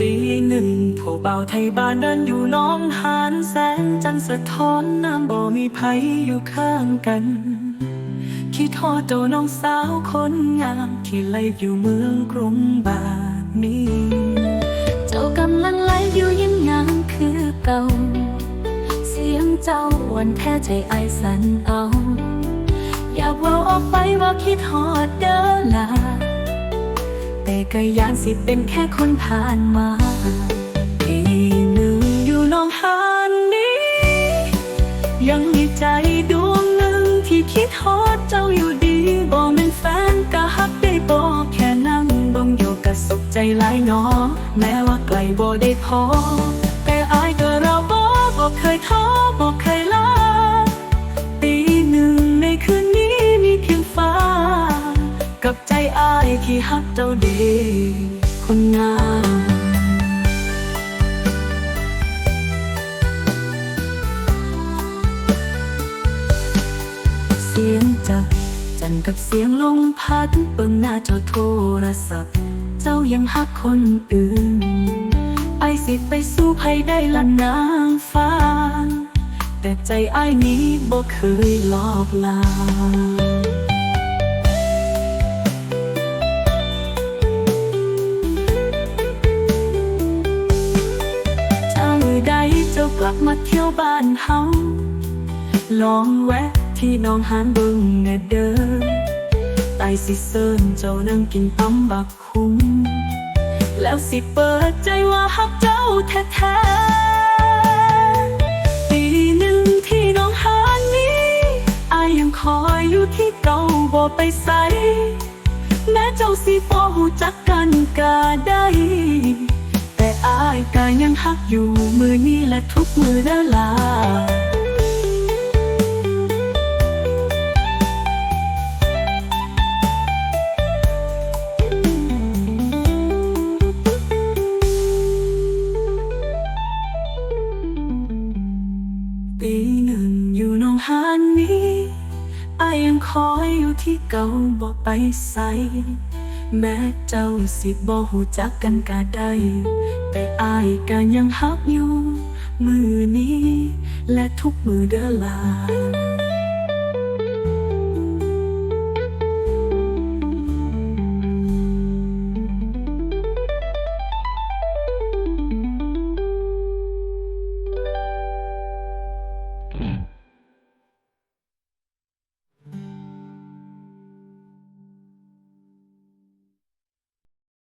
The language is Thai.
ตีหนึ่งผู้เบาไทยบ้านเดินอยู่น้องหานแสงจันทร์สะท้อนน้ำบ่มีภัยอยู่ข้างกันคิดทอดตัวน้องสาวคนงามที่ไล่อยู่เมืองกรุงบาดนี้ เจ้ากำลังไลฟ์อยู่ยิ้มงามคือเก่า เสียงเจ้าหวนแท้ใจไอสันเอา อยากเว่าออกไปว่าคิดฮอดเด้อลา แต่ก็ยานสิเป็นแค่คนผ่านมาอีหนึ่งอยู่น้องหานนี้ ยังมีใจดวงหนึ่งที่คิดฮอดเจ้าอยู่ดีบ่แม่นแฟนก็ฮักได้บ่แค่นั่งบ่งอยู่ก็สุขใจหลายนอแม้ว่าไกลบ่ได้พอ แต่อายก็เราบ่บ่เคยท้อบ่เคย ที่ฮักเจ้าดีคนงามเสียงจับจันกับเสียงลมพัดเบิ่งหน้าเจ้าโทรศัพท์ เจ้ายังหักคนอื่น ไอสิไปสู้ภัยได้ละนางฟ้า แต่ใจไอ้นี้บ่เคยลอกลา ลับมาเที่ยวบ้านเฮาลองแวะที่น้องหานบิ่งแน่เด้อไตสิเซินเจ้านั่งกินตำบักคุ้งแล้วสิเปิดใจว่าฮักเจ้าแท้ๆปีหนึ่งที่น้องหานนี้อายยังคอยอยู่ที่เก่าบ่ไปใสแม้เจ้าสิบ่หูจักกันก็ได้ ก็ยังฮักอยู่มือนี้และทุกมือเด้อลาปีหนึ่งอยู่น้องหานนี้อายยังคอยอยู่ที่เก่าบอกไปใส แม้เจ้าสิบ่หูจักกันกาได้แต่อายก็ยังฮักอยู่ มือนี้ และทุกมือเด้อลา